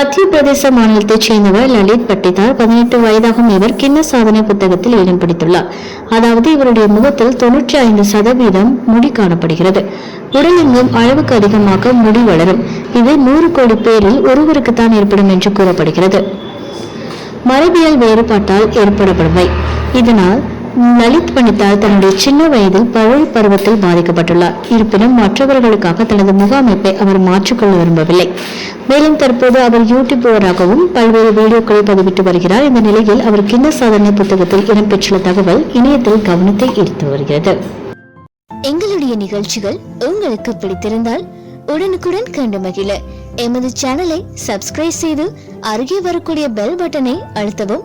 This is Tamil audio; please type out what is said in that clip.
மத்திய பிரதேச மாநிலத்தைச் சேர்ந்தவர் லலித் பட்டிதார் பதினெட்டு வயதாகும் இவர் கின்ன சாதனை புத்தகத்தில் இடம் பிடித்துள்ளார். அதாவது இவருடைய முகத்தில் தொன்னூற்றி ஐந்து சதவீதம் முடி காணப்படுகிறது. உடலெங்கும் அளவுக்கு அதிகமாக முடி வளரும். இது நூறு கோடி பேரில் ஒருவருக்குத்தான் ஏற்படும் என்று கூறப்படுகிறது. மரபியல் வேறுபாட்டால் ஏற்படப்படுவை இதனால் லலித் பண்டிதார் தன்னுடைய சின்ன வயதில் பழை பருவத்தில் பாதிக்கப்பட்டுள்ளார். இருப்பினும் மற்றவர்களுக்காக தனது முக அமைப்பை அவர் மாற்றிக்கொள்ள விரும்பவில்லை. மேலும் தற்போது அவர் யூடியூபராகவும் பல்வேறு வீடியோக்களை பதிவிட்டு வருகிறார். இந்த நிலையில் அவர் கின்ன சாதனை புத்தகத்தில் இடம்பெற்றுள்ள தகவல் இணையத்தில் கவனத்தை ஈர்த்து வருகிறது. எங்களுடைய நிகழ்ச்சிகள் உங்களுக்கு பிடித்திருந்தால் உடனுக்குடன் கண்டு மகிழ. எமது சேனலை சப்ஸ்கிரைப் செய்து அருகே வரக்கூடிய பெல் பட்டனை அழுத்தவும்